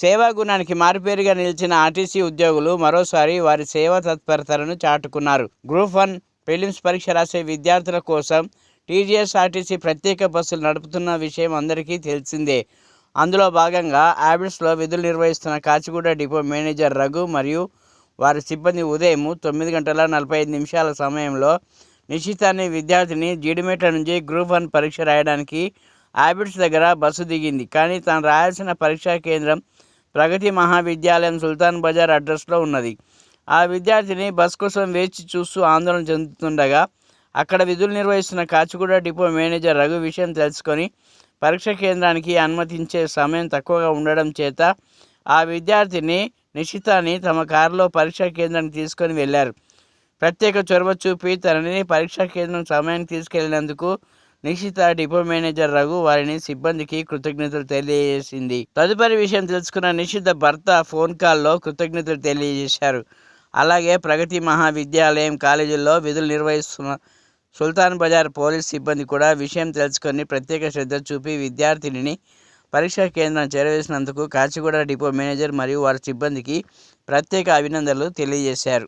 సేవా గుణానికి మారుపేరుగా నిలిచిన ఆర్టీసీ ఉద్యోగులు మరోసారి వారి సేవా తత్పరతలను చాటుకున్నారు. గ్రూప్ వన్ ప్రిలిమ్స్ పరీక్ష రాసే విద్యార్థుల కోసం టీజీఎస్ ఆర్టీసీ ప్రత్యేక బస్సులు నడుపుతున్న విషయం అందరికీ తెలిసిందే. అందులో భాగంగా యాబిడ్స్లో విధులు నిర్వహిస్తున్న కాచిగూడ డిపో మేనేజర్ రఘు మరియు వారి సిబ్బంది ఉదయం తొమ్మిది గంటల నలభై ఐదు నిమిషాల సమయంలో నిశిత అనే విద్యార్థిని జీడిమేట నుంచి గ్రూప్ వన్ పరీక్ష రాయడానికి యాబిడ్స్ దగ్గర బస్సు దిగింది. కానీ తాను రాయాల్సిన పరీక్షా కేంద్రం ప్రగతి మహావిద్యాలయం సుల్తాన్ బజార్ అడ్రస్లో ఉన్నది. ఆ విద్యార్థిని బస్ కోసం వేచి చూస్తూ ఆందోళన చెందుతుండగా అక్కడ విధులు నిర్వహిస్తున్న కాచిగూడ డిపో మేనేజర్ రఘు విషయం తెలుసుకొని పరీక్ష కేంద్రానికి అనుమతించే సమయం తక్కువగా ఉండడం చేత ఆ విద్యార్థిని నిషితాని తమ కారులో పరీక్షా కేంద్రానికి తీసుకొని వెళ్ళారు. ప్రత్యేక చొరవ చూపి తనని పరీక్షా కేంద్రం సమయానికి తీసుకెళ్ళినందుకు నిశిత డిపో మేనేజర్ రఘు వారిని సిబ్బందికి కృతజ్ఞతలు తెలియజేసింది. తదుపరి విషయం తెలుసుకున్న నిషిత భర్త ఫోన్ కాల్లో కృతజ్ఞతలు తెలియజేశారు. అలాగే ప్రగతి మహావిద్యాలయం కాలేజీల్లో విధులు నిర్వహిస్తున్న సుల్తాన్ బజార్ పోలీస్ సిబ్బంది కూడా విషయం తెలుసుకొని ప్రత్యేక శ్రద్ధ చూపి విద్యార్థినిని పరీక్షా కేంద్రం చేరవేసినందుకు కాచిగూడ డిపో మేనేజర్ మరియు వారి సిబ్బందికి ప్రత్యేక అభినందనలు తెలియజేశారు.